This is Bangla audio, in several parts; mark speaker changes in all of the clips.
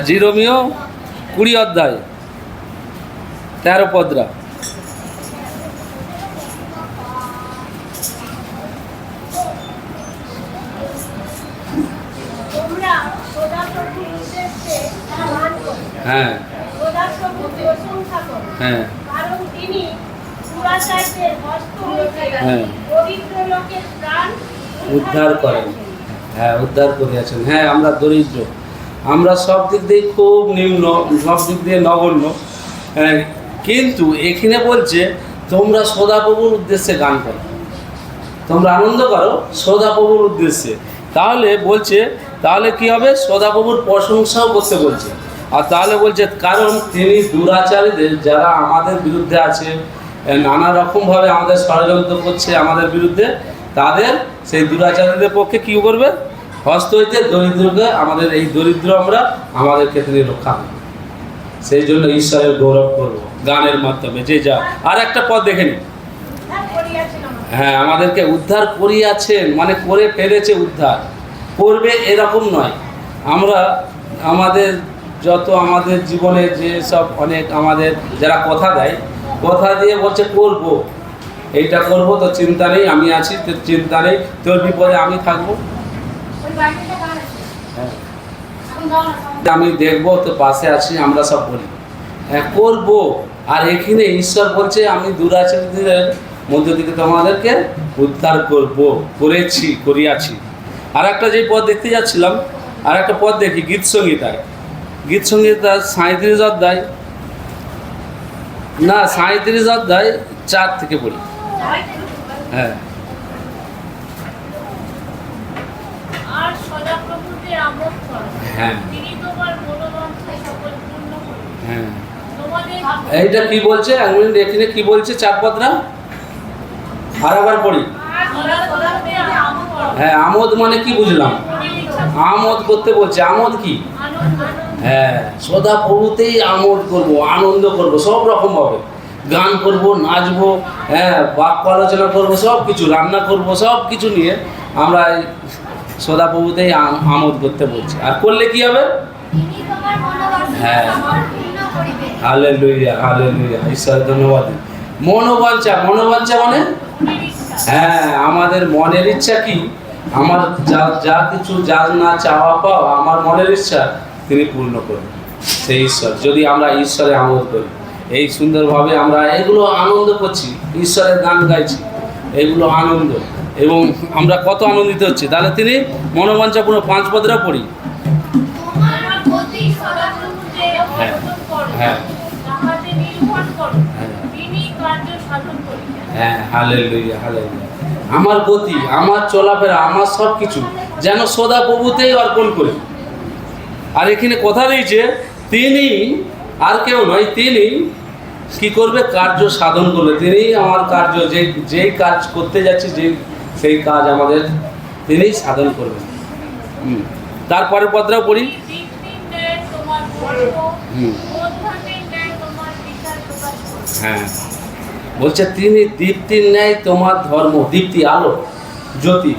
Speaker 1: জিরোমিও কুড়ি অধ্যায় তেরো পদরা। হ্যাঁ। হ্যাঁ। হ্যাঁ। উদ্ধার করেন। হ্যাঁ উদ্ধার করিয়াছেন। হ্যাঁ আমরা দরিদ্র। আমরা সব দিক দিয়ে খুব নিম্ন, সব দিক দিয়ে নগণ্য। কিন্তু এখানে বলছে, তোমরা সদাপ্রভুর উদ্দেশ্যে গান করো। তোমরা আনন্দ করো সদাপ্রভুর উদ্দেশ্যে। তাহলে বলছে, তাহলে কি হবে? সদাপ্রভুর প্রশংসাও করতে বলছে। আর তাহলে বলছে, কারণ তিনি দুরাচারীদের যারা আমাদের বিরুদ্ধে আছে নানা রকমভাবে আমাদের ষড়যন্ত্র করছে আমাদের বিরুদ্ধে, তাদের সেই দুরাচারীদের পক্ষে কী করবে? হস্ত হইতে দরিদ্রকে আমাদের এই দরিদ্র আমরা আমাদেরকে তিনি রক্ষা করবে। সেই জন্য ঈশ্বরের গৌরব করব গানের মাধ্যমে, যে যা। আর একটা পথ দেখে
Speaker 2: আমাদের।
Speaker 1: হ্যাঁ আমাদেরকে উদ্ধার করিয়াছেন মানে করে ফেলেছে উদ্ধার। করবে এরকম নয়। আমরা, আমাদের যত আমাদের জীবনে যে সব অনেক আমাদের যারা কথা দেয়, কথা দিয়ে বলছে, করব। এইটা করব, তো চিন্তা নেই, আমি আছি তোর চিন্তা নেই, তোর বিপদে আমি থাকব। আমি দেখব, তো পাশে আছি, আমরা সব বলি। হ্যাঁ করব। আর এখানে ঈশ্বর বলছে, আমি দুরাচারীদের মধ্য থেকে তোমাদেরকে উদ্ধার করব। করেছি, করিয়াছি। আর একটা যে পদ দেখতে যাচ্ছিলাম আর একটা পদ দেখি, গীত সঙ্গীতায় গীত সাঁত্রিশ অধ্যায়, না সাঁত্রিশ অধ্যায় চার থেকে পড়ি হ্যাঁ
Speaker 2: আর সদাপ্রভুতে আমোদ করো।
Speaker 1: হ্যাঁ। হ্যাঁ। এইটা কি বলছে? এক মিনিট এখানে কি বলছে? চার পদরা আর আবার পড়ি
Speaker 2: আমোদ
Speaker 1: হ্যাঁ আমোদ মানে কি বুঝলাম? আমোদ করতে বলছে। আমোদ কি? হ্যাঁ সদা প্রভুতেই আমোদ করব আনন্দ করব সব রকম হবে গান করব নাচবো হ্যাঁ বাক্য আলোচনা করব সব কিছু রান্না করব সব কিছু নিয়ে আমরা সদা আমোদ করতে বলছি। আর করলে কি হবে? হ্যাঁ। হালে লইয়া হালে ঈশ্বর ধন্যবাদ। মনোবাঞ্ছা মনোবাঞ্ছা মানে? হ্যাঁ আমাদের মনের ইচ্ছা কি? আমার যা যা কিছু, যা না চাওয়া পাওয়া, আমার মনের ইচ্ছা তিনি পূর্ণ করবেন সেই ঈশ্বর। যদি আমরা ঈশ্বরে আমোদ করি, এই সুন্দরভাবে আমরা এগুলো আনন্দ করছি, ঈশ্বরের গান গাইছি, এগুলো আনন্দ। এবং আমরা কত আনন্দিত হচ্ছি তাহলে তিনি মনোবাঞ্ছা পাঁচ পদরা পড়ি হ্যাঁ। হ্যাঁ। হ্যাঁ। আমার গতি, আমার চলাফেরা, আমার সব কিছু যেন সদা প্রভুতেই অর্পণ করি আর এখানে কথা রয়েছে, তিনি আর কেউ নয়, তিনি কি করবে কার্য সাধন করবে তিনি আমার কার্য, যে, যেই কাজ করতে যাচ্ছি, যেই সেই কাজ আমাদের তিনি সাধন করবেন। তারপরে পত্রাও পড়ি। হ্যাঁ। বলছে তিনি দীপ্তির ন্যায় তোমার ধর্ম। দীপ্তি আলো জ্যোতি।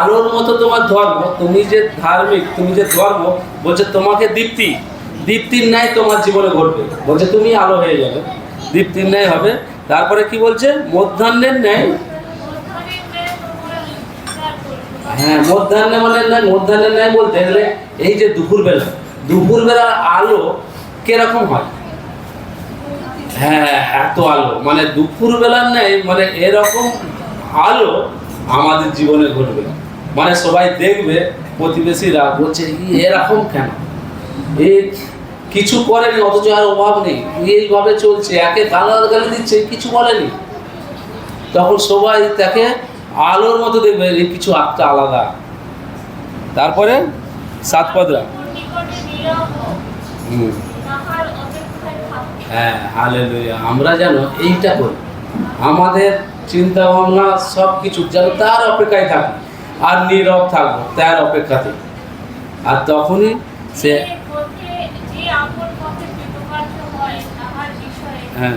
Speaker 1: আলোর মতো তোমার ধর্ম তুমি যে ধার্মিক তুমি যে ধর্ম বলছে তোমাকে দীপ্তি দীপ্তির ন্যায় তোমার জীবনে ঘটবে। বলছে তুমি আলো হয়ে যাবে দীপ্তির ন্যায় হবে। তারপরে কি বলছে? মধ্যাহ্নের ন্যায়
Speaker 2: মধ্যাহ্নের ন্যায় তোমার বিচার করো।
Speaker 1: হ্যাঁ মধ্যাহ্নে মানে ন্যায় মধ্যাহ্নের ন্যায় বলতে গেলে এই যে দুপুরবেলা দুপুরবেলার আলো কীরকম হয়? হ্যাঁ এত আলো। মানে দুপুরবেলার নেই মানে এরকম আলো আমাদের জীবনে ঘটবে। মানে সবাই দেখবে, প্রতিবেশীরা বলছে, "ই এরকম কেন? এই কিছু করেনি, অথচ আর অভাব নেই। এইভাবে চলছে, একে গালাল গালি দিচ্ছে, কিছু বলেনি। তখন সবাই তাকে আলোর মতো দেখবে এই কিছু একটা আলাদা। তারপরে সাত পদরা। হ্যাঁ হালেলুয়া। আমরা যেন এইটা করি। আমাদের চিন্তা ভাবনা সব কিছু যেন তার অপেক্ষায় থাকি। আর নীরব থাকব তার অপেক্ষাতে। আর তখনই সে
Speaker 2: হয়,
Speaker 1: হ্যাঁ।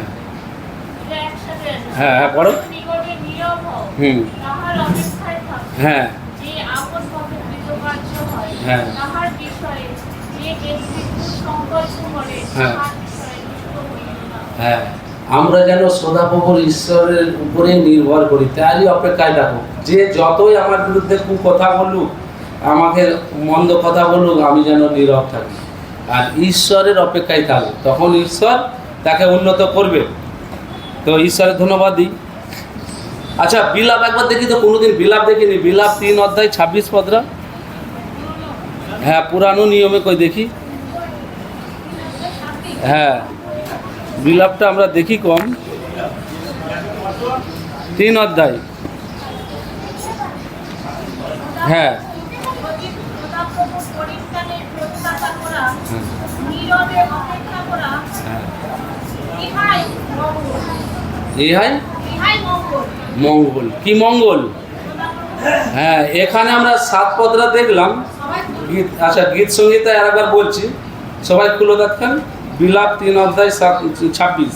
Speaker 1: হ্যাঁ, হ্যাঁ, পড়ো। হুম।
Speaker 2: থাকো।
Speaker 1: হ্যাঁ।
Speaker 2: হয়,
Speaker 1: হ্যাঁ। হ্যাঁ। আমরা যেন সদাপ্রভুর ঈশ্বরের উপরে নির্ভর করি। তারই অপেক্ষায় থাকো। যে যতই আমার বিরুদ্ধে কু কথা বলুক আমাকে মন্দ কথা বলুক আমি যেন নীরব থাকি। আর ঈশ্বরের অপেক্ষায় থাকব তখন ঈশ্বর তাকে উন্নত করবে। তো ঈশ্বরের ধন্যবাদ দিই। আচ্ছা বিলাপ একবার দেখি তো কোনোদিন বিলাপ দেখিনি। বিলাপ তিন অধ্যায় ছাব্বিশ পদরা? হ্যাঁ পুরানো নিয়মে কই দেখি? হ্যাঁ বিলাপটা আমরা দেখি কম। তিন অধ্যায়। হ্যাঁ। হ্যাঁ।
Speaker 2: ইহাই
Speaker 1: ইহাই
Speaker 2: মঙ্গল।
Speaker 1: কি মঙ্গল? হ্যাঁ এখানে আমরা সাত পদরা দেখলাম। গীত আচ্ছা গীত সঙ্গীতা আর একবার বলছি। সবাই খুলে দেখেন। বিলাপ তিন অধ্যায় সাত, ছাব্বিশ।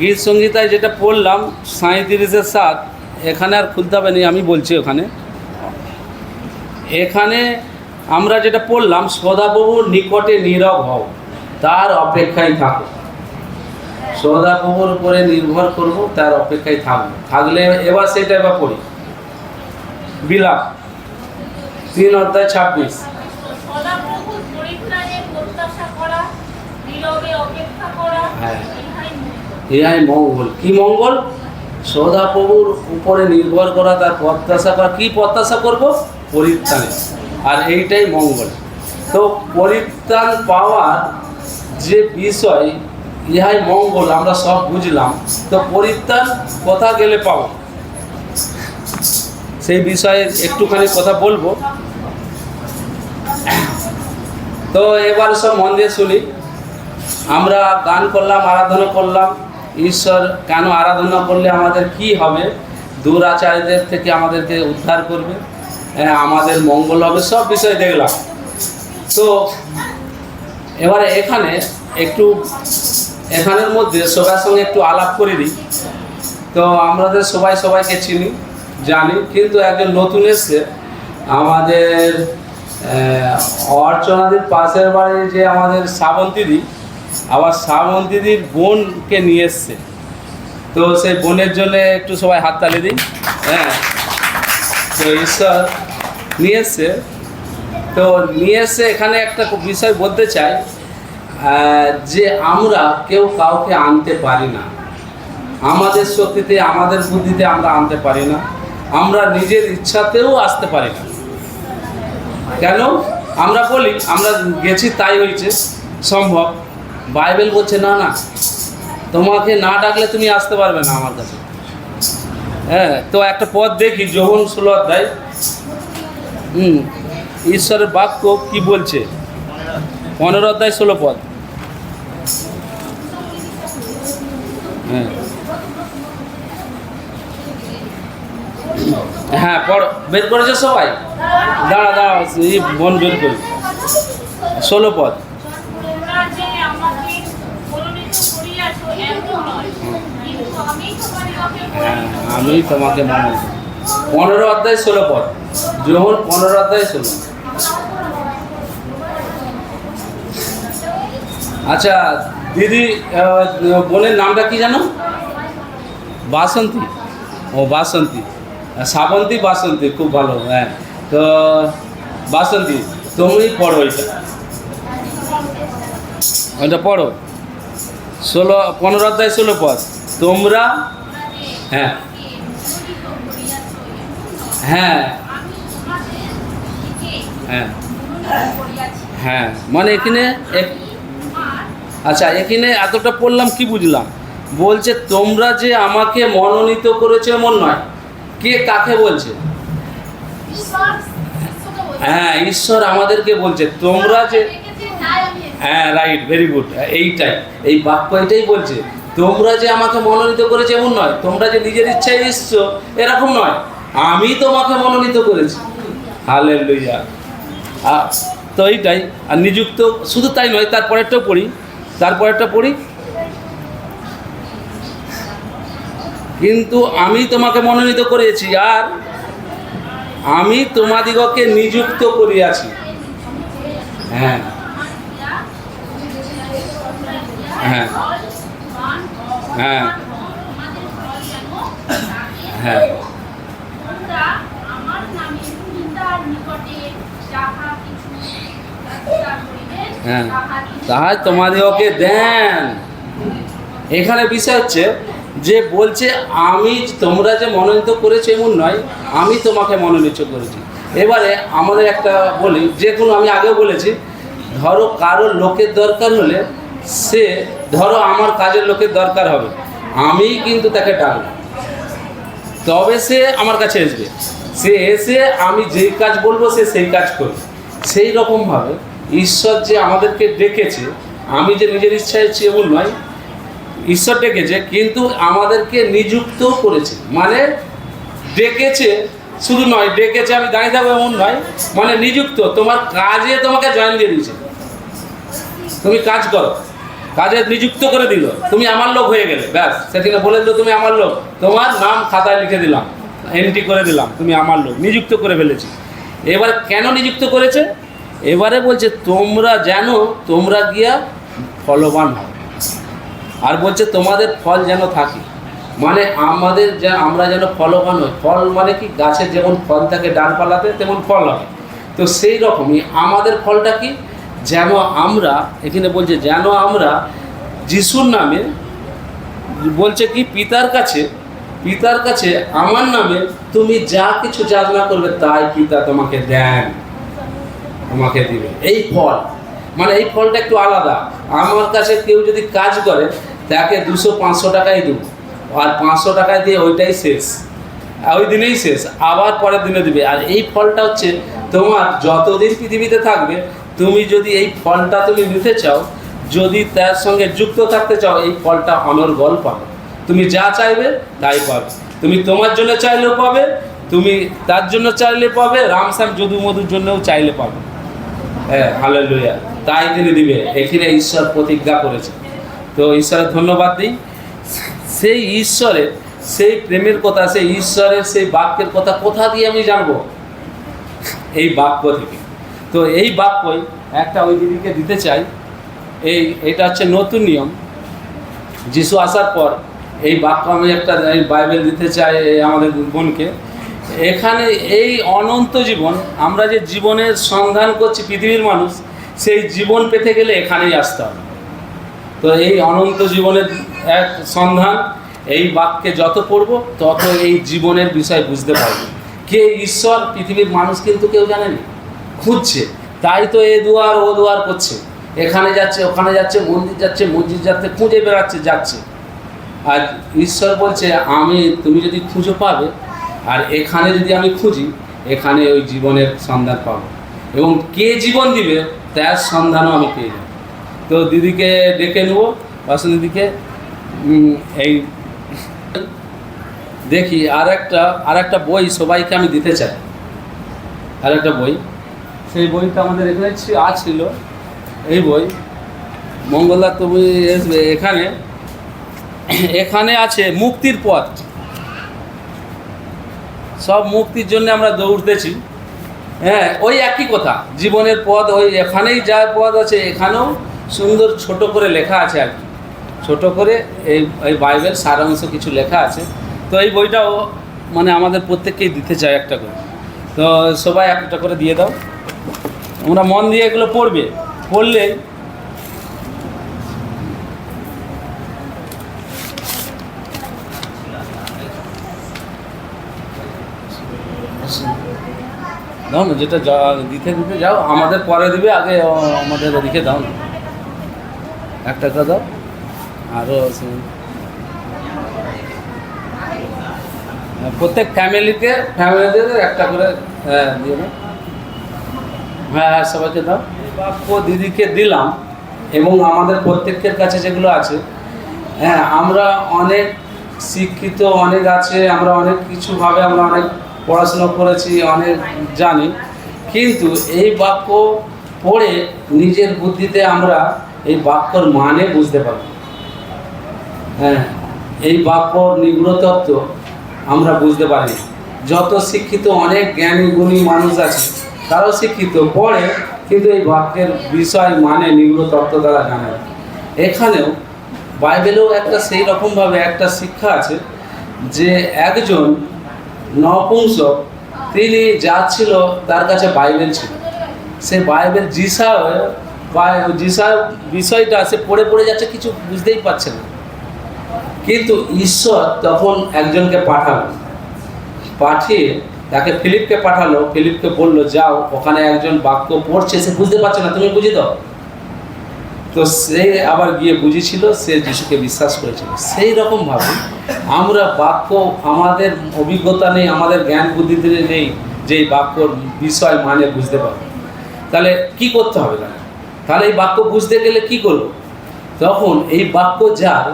Speaker 1: গীত সঙ্গীতায় যেটা পড়লাম সাঁত্রিশের সাত, এখানে আর খুলতে হবে না, আমি বলছি ওখানে। এখানে আমরা যেটা পড়লাম সদাপ্রভুর নিকটে নীরব হও। তার অপেক্ষায় থাকো। সদাপ্রভুর উপরে নির্ভর করব তার অপেক্ষায় থাকব। থাকলে এবার সেটা এবার পড়ি। বিলাপ। তিন অধ্যায় ছাব্বিশ। হ্যাঁ।
Speaker 2: ইহাই মঙ্গল।
Speaker 1: কি মঙ্গল? সদাপ্রভুর উপরে নির্ভর করা তার প্রত্যাশা করা। কি প্রত্যাশা করব? পরিত্রাণে। আর এইটাই মঙ্গল। তো পরিত্রাণ পাওয়ার যে বিষয় ইহাই মঙ্গল আমরা সব বুঝলাম। তো পরিত্রাণ কথা গেলে পাবো। সেই বিষয়ে একটুখানি কথা বলব। তো এবার সব মন দিয়ে শুনি। আমরা গান করলাম আরাধনা করলাম। ঈশ্বর কেন আরাধনা করলে আমাদের কি হবে? দুরাচারীদের থেকে আমাদেরকে উদ্ধার করবে। হ্যাঁ, আমাদের মঙ্গল হবে সব বিষয় দেখলাম। তো এবারে এখানে একটু, এখানের মধ্যে সবার সঙ্গে একটু আলাপ করে দিই তো আমাদের সবাই সবাইকে চিনি, জানি, কিন্তু একজন নতুন এসছে। আমাদের অর্চনাদির পাশের বাড়ির যে আমাদের শ্রাবন্তীদি, আবার শ্রাবন্তীদির বোনকে নিয়ে এসছে। তো সেই বোনের জন্য একটু সবাই হাততালি দিই। হ্যাঁ তো ঈশ্বর নিয়ে এসছে। তো নিয়ে এসে এখানে একটা বিষয় বলতে চাই যে আমরা কেউ কাউকে আনতে পারি না। আমাদের শক্তিতে, আমাদের বুদ্ধিতে আমরা আনতে পারি না। আমরা নিজের ইচ্ছাতেও আসতে পারি না। কেন? আমরা বলি, আমরা গেছি, তাই হয়েছে, সম্ভব। বাইবেল বলছে, না না, তোমাকে না ডাকলে তুমি আসতে পারবে না আমার কাছে। হ্যাঁ তো একটা পথ দেখি যখন ষোলো অধ্যায়। হুম ঈশ্বরের বাক্য কি বলছে? পনেরো অধ্যায় ষোলো পদ। হ্যাঁ। হ্যাঁ বের করেছে সবাই? দাঁড়া দাঁড়া, এই মন বের করি। ষোলো পদ। হ্যাঁ আমি তোমাকে মনে পনেরো অধ্যায় ষোলো পদ। যখন পনেরো অধ্যায় ষোলো। আচ্ছা দিদি বোনের নামটা কি জানো? বাসন্তী। ও, বাসন্তী। শ্রাবন্তী বাসন্তী, খুব ভালো হ্যাঁ। তো, বাসন্তী, তুমি পড়ো এটা। ওইটা পড়ো। ষোলো, পনেরো অধ্যায়, ষোলো পদ। তোমরা হ্যাঁ। হ্যাঁ। হ্যাঁ। হ্যাঁ মানে এখানে এক- আচ্ছা এখানে এতটা পড়লাম কি বুঝলাম? বলছে তোমরা যে আমাকে মনোনীত করেছ এমন নয়। কে কাকে বলছে? হ্যাঁ ঈশ্বর আমাদেরকে বলছে তোমরা যে হ্যাঁ রাইট ভেরি গুড এইটাই এই বাক্য এটাই বলছে তোমরা যে আমাকে মনোনীত করেছে এমন নয় তোমরা যে নিজের ইচ্ছায় এসছো এরকম নয় আমি তোমাকে মনোনীত করেছি। হালে লইয়া তো এইটাই আর নিযুক্ত শুধু তাই নয় তারপরেরটাও পড়ি। তারপরেরটা পড়ি। কিন্তু আমি তোমাকে মনোনীত করেছি আর আমি তোমাদিগকে নিযুক্ত করিয়াছি। হ্যাঁ। হ্যাঁ। হ্যাঁ। হ্যাঁ।
Speaker 2: আমার নামে নিকটে যাহা কিছু
Speaker 1: হ্যাঁ। তাহাই তোমাদিগকে দেন। এখানে বিষয় হচ্ছে যে বলছে, আমি তোমরা যে মনোনীত করেছ এমন নয়, আমি তোমাকে মনোনীত করেছি। এবারে আমাদের একটা বলি, যে কোনো আমি আগেও বলেছি, ধরো কারও লোকের দরকার হলে সে, ধরো আমার কাজের লোকের দরকার হবে, আমি কিন্তু তাকে ডাকবো। তবে সে আমার কাছে আসবে। সে এসে আমি যেই কাজ বলব, সে সেই কাজ করবে। সেই রকমভাবে ঈশ্বর যে আমাদেরকে ডেকেছে, আমি যে নিজের ইচ্ছায় এসেছি এমন নয়। ঈশ্বর ডেকেছে, কিন্তু আমাদেরকে নিযুক্তও করেছে। মানে ডেকেছে শুধু নয়, ডেকেছে আমি দাঁড়িয়ে থাকব এমন নয়। মানে নিযুক্ত, তোমার কাজে তোমাকে জয়েন দিয়ে দিয়েছে। তুমি কাজ করো, কাজে নিযুক্ত করে দিল। তুমি আমার লোক হয়ে গেলে, ব্যাস, সেখানে বলে দিল তুমি আমার লোক। তোমার নাম খাতায় লিখে দিলাম এন্ট্রি করে দিলাম, তুমি আমার লোক, নিযুক্ত করে ফেলেছি। এবার কেন নিযুক্ত করেছে? এবারে বলছে, তোমরা যেন তোমরা গিয়া ফলবান হবে আর বলছে, তোমাদের ফল যেন থাকে। মানে আমাদের যা, আমরা যেন ফলবান হই। ফল মানে কি? গাছের যেমন ফল থাকে, ডালপালাতে তেমন ফল হয়। তো সেই রকমই আমাদের ফলটা কি? যেন আমরা, এখানে বলছে, যেন আমরা যিশুর নামে, বলছে কি? পিতার কাছে পিতার কাছে, আমার নামে তুমি যা কিছু যাচনা করবে, তাই পিতা তোমাকে দেন। তোমাকে দিবে। এই ফল মানে এই ফলটা একটু আলাদা। আমার কাছে কেউ যদি কাজ করে, তাকে দুশো, পাঁচশো টাকাই দেবো। আর পাঁচশো টাকায় দিয়ে ওইটাই শেষ। ওই দিনেই শেষ। আবার পরের দিনে দিবে। আর এই ফলটা হচ্ছে তোমার যতদিন পৃথিবীতে থাকবে, তুমি যদি এই ফলটা তুমি নিতে চাও, যদি তার সঙ্গে যুক্ত থাকতে চাও, এই ফলটা অনর্গল পাবে। তুমি যা চাইবে, তাই পাবে। তুমি তোমার জন্য চাইলেও পাবে, তুমি তার জন্য চাইলে পাবে রামশ্যাম যদু মধুর জন্যও চাইলে পাবে। হ্যাঁ হালেলুয়া। তাই তিনি দিবে। এখানে ঈশ্বর প্রতিজ্ঞা করেছে। তো ঈশ্বরের ধন্যবাদ দিই। সেই ঈশ্বরের, সেই প্রেমের কথা, সেই ঈশ্বরের, সেই বাক্যের কথা কোথা দিয়ে আমি জানব? এই বাক্য থেকে। তো এই বাক্যই একটা ওই দিদিকে দিতে চাই। এই, এটা হচ্ছে নতুন নিয়ম। যিশু আসার পর এই বাক্য আমি একটা বাইবেল দিতে চাই আমাদের বোনকে। এখানে এই অনন্ত জীবন, আমরা যে জীবনের সন্ধান করছি পৃথিবীর মানুষ, সেই জীবন পেতে গেলে এখানেই আসতে হবে। তো এই অনন্ত জীবনের এক সন্ধান, এই বাক্যে যত পড়ব, তত এই জীবনের বিষয় বুঝতে পারব। কে ঈশ্বর, পৃথিবীর মানুষ কিন্তু কেউ জানেনি, খুঁজছে। তাই তো এ দুয়ার, ও দুয়ার করছে। এখানে যাচ্ছে, ওখানে যাচ্ছে, মন্দির যাচ্ছে, মসজিদ যাচ্ছে, খুঁজে বেড়াচ্ছে, যাচ্ছে। আর ঈশ্বর বলছে, আমি, তুমি যদি খুঁজো পাবে আর এখানে যদি আমি খুঁজি, এখানে ওই জীবনের সন্ধান পাবো। এবং কে জীবন দিবে, তার সন্ধানও আমি পেয়ে যাব। তো দিদিকে ডেকে নেব বাসন দিদিকে এই দেখি আর একটা আর একটা বই সবাইকে আমি দিতে চাই। আর একটা বই। সেই বইটা আমাদের এখানে আছিল এই বই। মঙ্গলবার তুমি আসবে এখানে। এখানে আছে মুক্তির পথ। সব মুক্তির জন্য আমরা দৌড়তেছি। হ্যাঁ ওই একই কথা। জীবনের পথ, ওই এখানেই যা পথ আছে, এখানেও সুন্দর ছোট করে লেখা আছে আর কি। ছোট করে এই এই বাইবেল সারাংশ কিছু লেখা আছে। তো এই বইটাও মানে আমাদের প্রত্যেককেই দিতে চাই একটা করে। তো সবাই একটা করে দিয়ে দাও। আমরা মন দিয়ে এগুলো পড়বে। পড়লে দাও না যেটা দিতে দিতে যাও আমাদের পরে দিবে আগে আমাদের ওদিকে দাও না। একটা একটা দাও আরও হ্যাঁ, প্রত্যেক ফ্যামিলিতে একটা করে হ্যাঁ দিয়ে দাও। হ্যাঁ হ্যাঁ সবাইকে দাও। বাপ্য দিদিকে দিলাম এবং আমাদের প্রত্যেকের কাছে যেগুলো আছে হ্যাঁ আমরা অনেক শিক্ষিত অনেক আছে আমরা অনেক কিছুভাবে আমরা অনেক পড়াশুনো করেছি, অনেক জানি। কিন্তু এই বাক্য পড়ে নিজের বুদ্ধিতে আমরা এই বাক্যর মানে বুঝতে পারব। হ্যাঁ এই বাক্য নিগ্রহ তত্ত্ব আমরা বুঝতে পারি। যত শিক্ষিত অনেক জ্ঞানী গুণী মানুষ আছে, তারাও শিক্ষিত, পড়ে, কিন্তু এই বাক্যের বিষয় মানে নিগুলো তত্ত্ব দ্বারা জানে এখানেও বাইবেলেও একটা সেই রকমভাবে একটা শিক্ষা আছে যে একজন নপুংসক। তিনি যা ছিল তার কাছে বাইবেল ছিল। সে বাইবেল জিসা জিসা বিষয়টা সে পড়ে পড়ে যাচ্ছে, কিছু বুঝতেই পারছে না। কিন্তু ঈশ্বর তখন একজনকে পাঠালো। পাঠিয়ে তাকে ফিলিপকে পাঠালো। ফিলিপকে বলল, যাও, ওখানে একজন বাক্য পড়ছে, সে বুঝতে পারছে না। তুমি বুঝে দাও। তো সে আবার গিয়ে বুঝেছিল, সে যিশুকে বিশ্বাস করেছিল। সেই রকমভাবে আমরা বাক্য আমাদের অভিজ্ঞতা নেই, আমাদের জ্ঞান বুদ্ধিতে নেই যে এই বাক্যর বিষয় মানে বুঝতে পারব। তাহলে কি করতে হবে তাহলে? তাহলে এই বাক্য বুঝতে গেলে কি করব? তখন এই বাক্য যার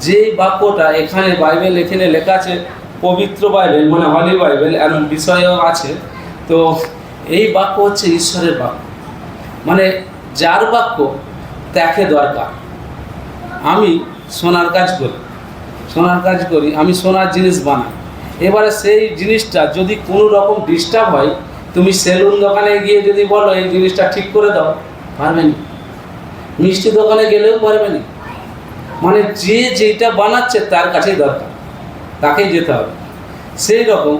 Speaker 1: যে বাক্যটা এখানে বাইবেল এখানে লেখা আছে, পবিত্র বাইবেল মানে হলি বাইবেল, এমন বিষয়ও আছে। তো এই বাক্য হচ্ছে ঈশ্বরের বাক্য। মানে যার বাক্য তাকে দরকার। আমি সোনার কাজ করি, সোনার কাজ করি, আমি সোনার জিনিস বানাই। এবারে সেই জিনিসটা যদি কোনো রকম ডিস্টার্ব হয়, তুমি সেলুন দোকানে গিয়ে যদি বলো, এই জিনিসটা ঠিক করে দাও। পারবে না। মিষ্টি দোকানে গেলেও পারবে না। মানে যে যেটা বানাচ্ছে, তার কাছেই দরকার। তাকেই যেতে হবে। সেই রকম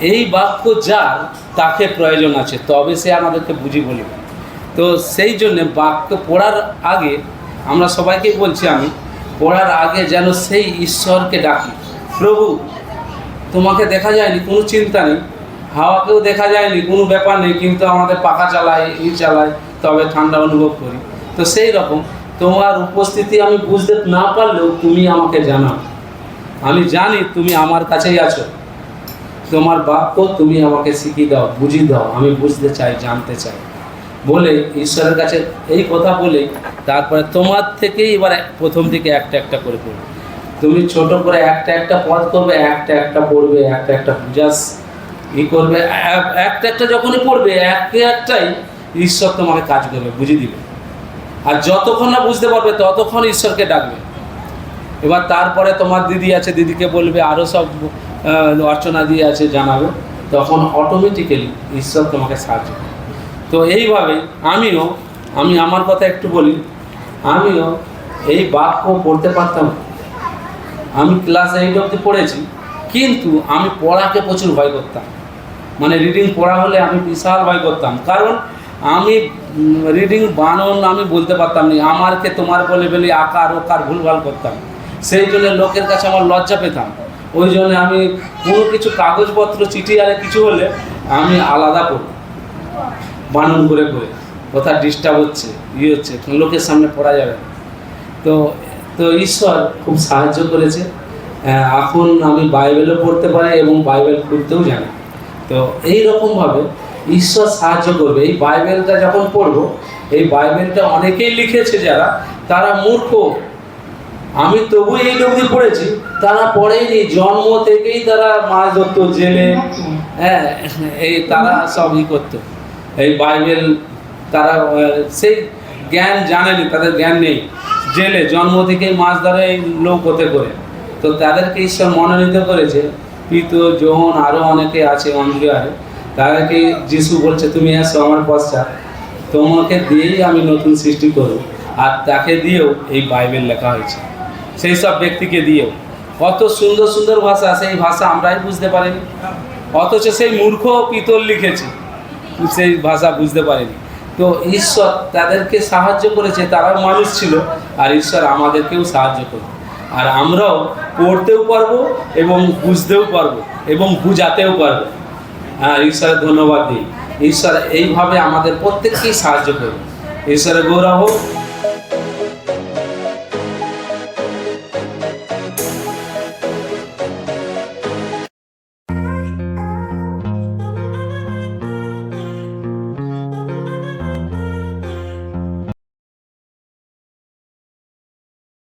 Speaker 1: এই বাক্য যার, তাকে প্রয়োজন আছে। তবে সে আমাদেরকে বুঝি বলবে তো সেই জন্যে বাক্য পড়ার আগে আমরা সবাইকে বলছি আমি, পড়ার আগে যেন সেই ঈশ্বরকে ডাকি। প্রভু, তোমাকে দেখা যায়নি, কোনো চিন্তা নেই। হাওয়াকেও দেখা যায়নি, কোনো ব্যাপার নেই, কিন্তু আমাদের পাখা চালায়, ই চালায়, তবে ঠান্ডা অনুভব করি। তো সেই রকম তোমার উপস্থিতি আমি বুঝতে না পারলেও তুমি আমাকে জানাও। আমি জানি তুমি আমার কাছেই আছো। তোমার বাক্য তুমি আমাকে শিখিয়ে দাও, বুঝিয়ে দাও। আমি বুঝতে চাই, জানতে চাই। বলে, ঈশ্বরের কাছে এই কথা বলে, তারপরে তোমার থেকেই এবার প্রথম থেকে একটা একটা করে পড়বে। তুমি ছোট করে একটা একটা পদ করবে, একটা একটা পড়বে, একটা একটা পূজাস ই করবে একটা একটা যখনই পড়বে একটা একটাই ঈশ্বর তোমাকে কাজ করবে, বুঝিয়ে দিবে। আর যতক্ষণ না বুঝতে পারবে, ততক্ষণ ঈশ্বরকে ডাকবে। এবার তারপরে তোমার দিদি আছে, দিদিকে বলবে আরও সব অর্চনা দিয়ে আছে জানাবে, তখন অটোমেটিক্যালি ঈশ্বর তোমাকে সাহায্য করবে। তো এইভাবে আমিও, আমি আমার কথা একটু বলি, আমিও এই বাক্য পড়তে পারতাম। আমি ক্লাস এইট অবধি পড়েছি, কিন্তু আমি পড়াকে প্রচুর ভয় করতাম। মানে রিডিং পড়া হলে আমি বিশাল ভয় করতাম। কারণ আমি রিডিং বানন আমি বলতে পারতাম না, আমারকে তোমার বলে বলে আকার, ওকার ভুলভাল করতাম। সেই জন্য লোকের কাছে আমার লজ্জা পেতাম। ওই জন্য আমি কোনো কিছু কাগজপত্র, চিঠি আরে কিছু হলে আমি আলাদা পড়ি বানন করে করে। কোথা ডিস্টার্ব হচ্ছে ইয়ে হচ্ছে লোকের সামনে পড়া যাবে। তো তো ঈশ্বর খুব সাহায্য করেছে। এখন আমি বাইবেলও পড়তে পারি এবং বাইবেল খুলতেও জানি। তো এই রকমভাবে ঈশ্বর সাহায্য করবে। এই বাইবেলটা যখন পড়ব, এই বাইবেলটা অনেকেই লিখেছে যারা, তারা মূর্খ। আমি তবু এই অবধি পড়েছি, তারা পড়েনি জন্ম থেকেই তারা মাছ ধরতো, জেলে। হ্যাঁ এই তারা সব ই করতো। এই বাইবেল, তারা সেই জ্ঞান জানেনি, তাদের জ্ঞান নেই। জেলে, জন্ম থেকেই মাছ ধরে এই লোক হতে করে। তো তাদেরকে ঈশ্বর মনোনীত করেছে। পিত যোহন আরও অনেকে আছে অন্ধ্রিয়ারে তাদেরকে যিশু বলছে, তুমি এসো আমার পশ্চাৎ। তোমাকে দিয়েই আমি নতুন সৃষ্টি করব। আর তাকে দিয়েও এই বাইবেল লেখা হয়েছে। সেই সব ব্যক্তিকে দিয়েও। কত সুন্দর সুন্দর ভাষা, সেই ভাষা আমরাই বুঝতে পারিনি। অথচ সেই মূর্খ পিতল লিখেছে। সেই ভাষা বুঝতে পারেনি। তো ঈশ্বর তাদেরকে সাহায্য করেছে, তারাও মানুষ ছিল, আর ঈশ্বর আমাদেরকেও সাহায্য করবে। আর আমরাও পড়তেও পারব এবং বুঝতেও পারব এবং বুঝাতেও পারব। হ্যাঁ ঈশ্বরের ধন্যবাদ দিই। ঈশ্বর এইভাবে আমাদের প্রত্যেককেই সাহায্য করবে। ঈশ্বরের গৌরব হোক